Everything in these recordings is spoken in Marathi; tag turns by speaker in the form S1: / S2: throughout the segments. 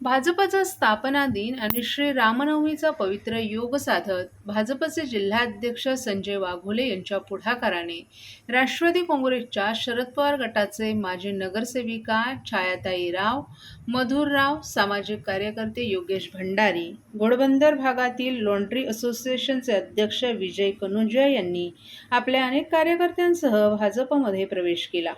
S1: भाजपचा स्थापना दिन आणि श्री रामनवमीचा पवित्र योग साधत भाजपचे जिल्हाध्यक्ष संजय वाघोले यांच्या पुढाकाराने राष्ट्रवादी काँग्रेसच्या शरद पवार गटाचे माजी नगरसेविका छायाताई राव मधुर राव सामाजिक कार्यकर्ते योगेश भंडारी घोडबंदर भागातील लॉन्ड्री असोसिएशनचे अध्यक्ष विजय कनुजय यांनी आपल्या अनेक कार्यकर्त्यांसह भाजपमध्ये प्रवेश केला.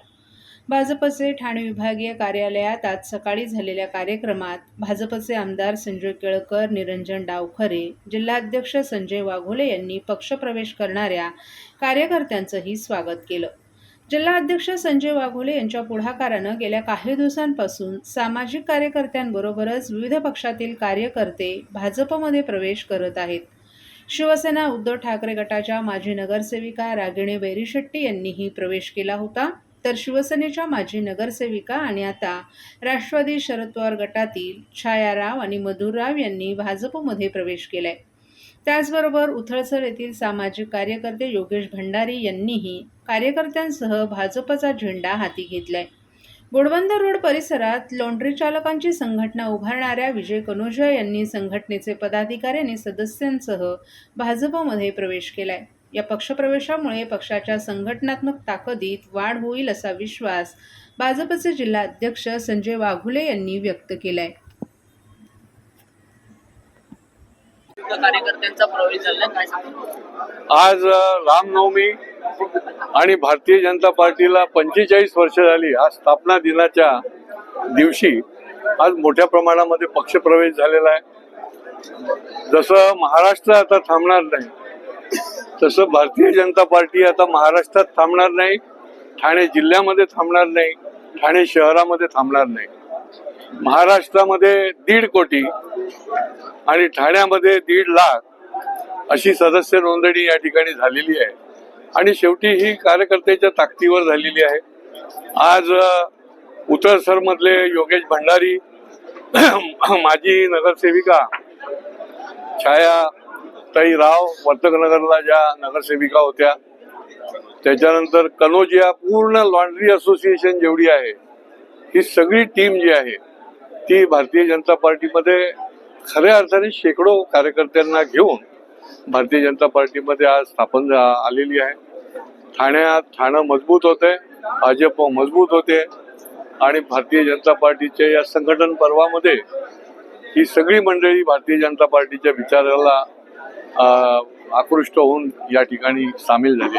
S1: भाजपचे ठाणे विभागीय कार्यालयात आज सकाळी झालेल्या कार्यक्रमात भाजपचे आमदार संजय केळकर निरंजन डावखरे जिल्हाध्यक्ष संजय वाघोले यांनी पक्षप्रवेश करणाऱ्या कार्यकर्त्यांचंही स्वागत केलं. जिल्हाध्यक्ष संजय वाघोले यांच्या पुढाकारानं गेल्या काही दिवसांपासून सामाजिक कार्यकर्त्यांबरोबरच विविध पक्षातील कार्यकर्ते भाजपमध्ये प्रवेश करत आहेत. शिवसेना उद्धव ठाकरे गटाच्या माजी नगरसेविका रागिणी बैरीशेट्टी यांनीही प्रवेश केला होता. तर शिवसेनेच्या माजी नगरसेविका आणि आता राष्ट्रवादी शरद पवार गटातील छाया राव आणि मधुर राव यांनी भाजपमध्ये प्रवेश केलाय. त्याचबरोबर उथळसर येथील सामाजिक कार्यकर्ते योगेश भंडारी यांनीही कार्यकर्त्यांसह भाजपचा झेंडा हाती घेतलाय. घोडबंदर रोड परिसरात लॉन्ड्री चालकांची संघटना उभारणाऱ्या विजय कनोजय यांनी संघटनेचे पदाधिकारी आणि सदस्यांसह भाजपमध्ये प्रवेश केलाय. या पक्षप्रवेशामुळे पक्षाच्या संघटनात्मक ताकदीत वाढ होईल असा विश्वास भाजपचे जिल्हा अध्यक्ष संजय वाघुले यांनी व्यक्त केलाय.
S2: कार्यकर्त्यांचा प्रवेश झाला काय सांगतो?
S3: आज रामनवमी आणि भारतीय जनता पार्टीला पंचेचाळीस वर्ष झाली. आज स्थापना दिनाच्या दिवशी आज मोठ्या प्रमाणामध्ये पक्षप्रवेश झालेला आहे. जसं महाराष्ट्र आता थांबणार नाही तसं भारतीय जनता पार्टी आता महाराष्ट्रात थांबणार नाही ठाणे जिल्ह्यामध्ये थांबणार नाही ठाणे शहरामध्ये थांबणार नाही. महाराष्ट्रामध्ये दीड कोटी आणि ठाण्यामध्ये दीड लाख अशी सदस्य नोंदणी या ठिकाणी झालेली आहे. आणि शेवटी ही कार्यकर्त्याच्या ताकदीवर झालेली आहे. आज उतरसरमधले योगेश भंडारी माजी नगरसेविका छाया ताई राव वर्तकनगरला ज्या नगरसेविका होत्या त्याच्यानंतर कनोजिया पूर्ण लॉन्ड्री असोसिएशन जेवढी आहे ही सगळी टीम जी आहे ती भारतीय जनता पार्टीमध्ये खऱ्या अर्थाने शेकडो कार्यकर्त्यांना घेऊन भारतीय जनता पार्टीमध्ये आज स्थापन आलेली आहे. ठाण्यात ठाणं मजबूत होते भाजप मजबूत होते आणि भारतीय जनता पार्टीच्या या संघटन पर्वामध्ये ही सगळी मंडळी भारतीय जनता पार्टीच्या विचाराला आकृष्ट होऊन या ठिकाणी सामील झाली.